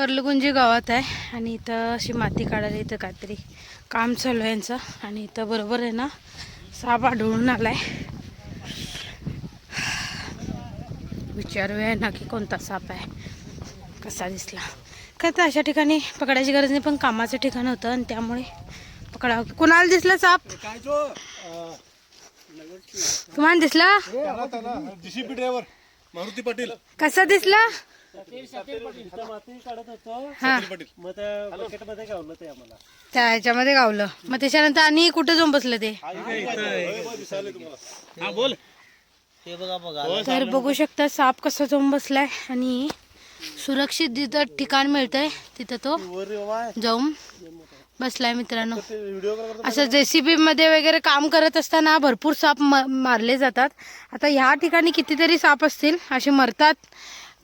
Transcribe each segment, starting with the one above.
कर्लगुंजी गावात आहे आणि इथं अशी माती काढायला इथं काहीतरी काम चालू आहे यांचं. आणि इथं बरोबर आहे ना साप आढळून आलाय. विचारूया ना की कोणता साप आहे कसा दिसला. काय तर अशा ठिकाणी पकडायची गरज नाही पण कामाचं ठिकाण होतं आणि त्यामुळे पकडा कुणाला दिसला साप? काय जो तुम्हाला दिसला? मारुती पाटील. कसा दिसला? इथं माती काढत होतो. हा. पाटील. मग त्या बकेटमध्ये गावलं मग त्याच्यानंतर आणि कुठे जाऊन बसलं ते? हा बोल. ते बघा बघा. तर बघू शकता साप कसा जाऊन बसलाय आणि सुरक्षित जिथं ठिकाण मिळतंय तिथं तो जाऊन बसलाय मित्रांनो. असं जेसीबी मध्ये वगैरे काम करत असताना भरपूर साप मारले जातात. आता ह्या ठिकाणी कितीतरी साप असतील असे मरतात.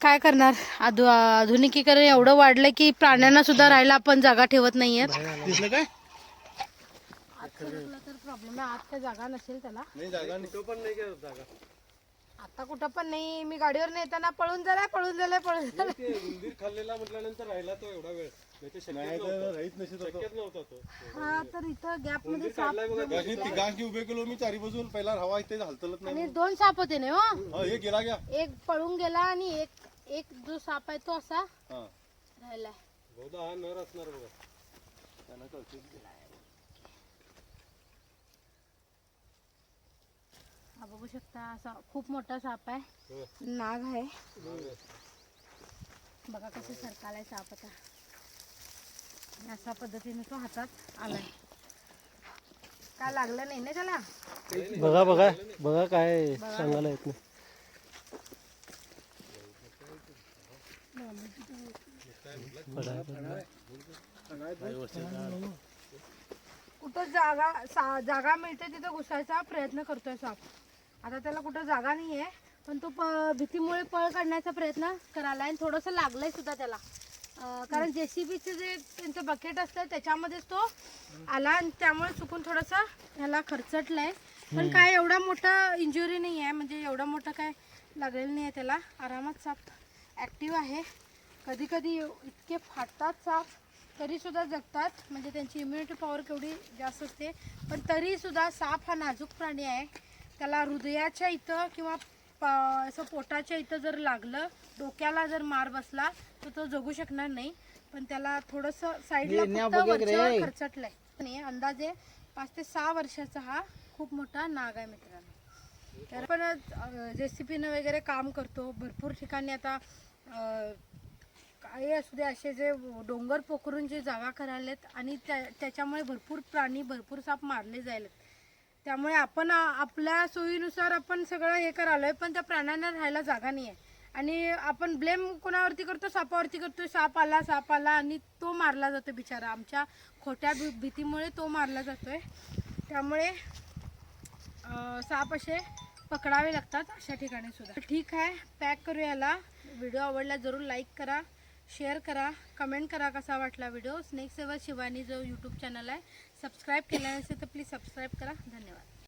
काय करणार? आधु आधुनिकीकरण एवढं वाढलंय की प्राण्यांना सुद्धा राहायला आपण जागा ठेवत काय? तर प्रॉब्लेम आहे. आत काय जागा नसेल त्याला. आता कुठं पण नाही मी गाडीवर नेताना पळून झालाय पळून झालाय पळून झालाय उंदीर खाल्लेला म्हटल्यानंतर राहिला तो एवढा वेळ. नाही तर राहीत नसेल नव्हता. तो. हा तर इथं गॅपमध्ये साप तिघांची उभे केलो मी चारी बाजून. पहिला हवा इथे हलतलत नाही आणि दोन साप होते ना हो? हा, हे गेला घ्या. एक पळून गेला आणि एक एक जो साप आहे तो असा हा. राहिलाय. बहुधा हा नर असणार बघा. हा बघू शकता असा खूप मोठा साप आहे. नाग आहे. बघा कसं सरकालाय साप आता. अशा पद्धतीने तो हातात आलाय. काय लागलं नाही ना त्याला? बघा बघा बघा काय सांगायला येत नाही. कुठं जागा सा- जागा मिळते तिथं घुसायचा प्रयत्न करतोय साप. आता त्याला कुठं जागा नाही आहे पण तो प- भीतीमुळे पळ काढण्याचा प्रयत्न करायला आणि थोडंसं लागलंय सुद्धा त्याला. कारण जे सी बीचं जे त्यांचं बकेट असतं त्याच्यामध्येच तो आला आणि त्यामुळे चुकून थोडंसं ह्याला खरचटलंय. पण काय एवढा मोठा इंजुरी नाही आहे म्हणजे एवढा मोठा काय लागलेलं नाही आहे त्याला. आरामात साप ॲक्टिव्ह आहे. कधी कधी इतके फाटतात साप तरीसुद्धा जगतात. म्हणजे त्यांची इम्युनिटी पॉवर केवढी जास्त असते. पण तरीसुद्धा साप हा नाजूक प्राणी आहे. त्याला हृदयाच्या इथं किंवा असं पोटाच्या इथं जर लागलं डोक्याला जर मार बसला तर तो जगू शकणार नाही. पण त्याला थोडंसं साईडला खरचटलंय. आणि अंदाजे पाच ते सहा वर्षाचा हा खूप मोठा नाग आहे मित्रांनो. तर पण जेसीपीनं वगैरे काम करतो. भरपूर ठिकाणी आता काही असू दे असे जे डोंगर पोखरून जे जागा करायलेत आणि त्या त्याच्यामुळे भरपूर प्राणी भरपूर साप मारले जायलेत. त्यामुळे आपण आपल्या सोयीनुसार आपण सगळं हे करायलोय पण त्या प्राण्यांना राहायला जागा नाही आहे आणि आपण ब्लेम कोणावरती करतो? सापावरती करतो? साप आला साप आला आणि तो मारला जातो बिचारा. आमच्या खोट्या भी- भीतीमुळे तो मारला जातोय. त्यामुळे साप असे पकडावे लागतात अशा ठिकाणी सुद्धा. ठीक आहे पॅक करू याला. व्हिडिओ आवडला जरूर लाईक करा. शेअर करा कमेंट करा कसा वाटला व्हिडिओ स्नेक सेवा शिवानी जो यूट्यूब चॅनल आहे सबस्क्राईब केला नसेल तर प्लीज सबस्क्राईब करा. धन्यवाद.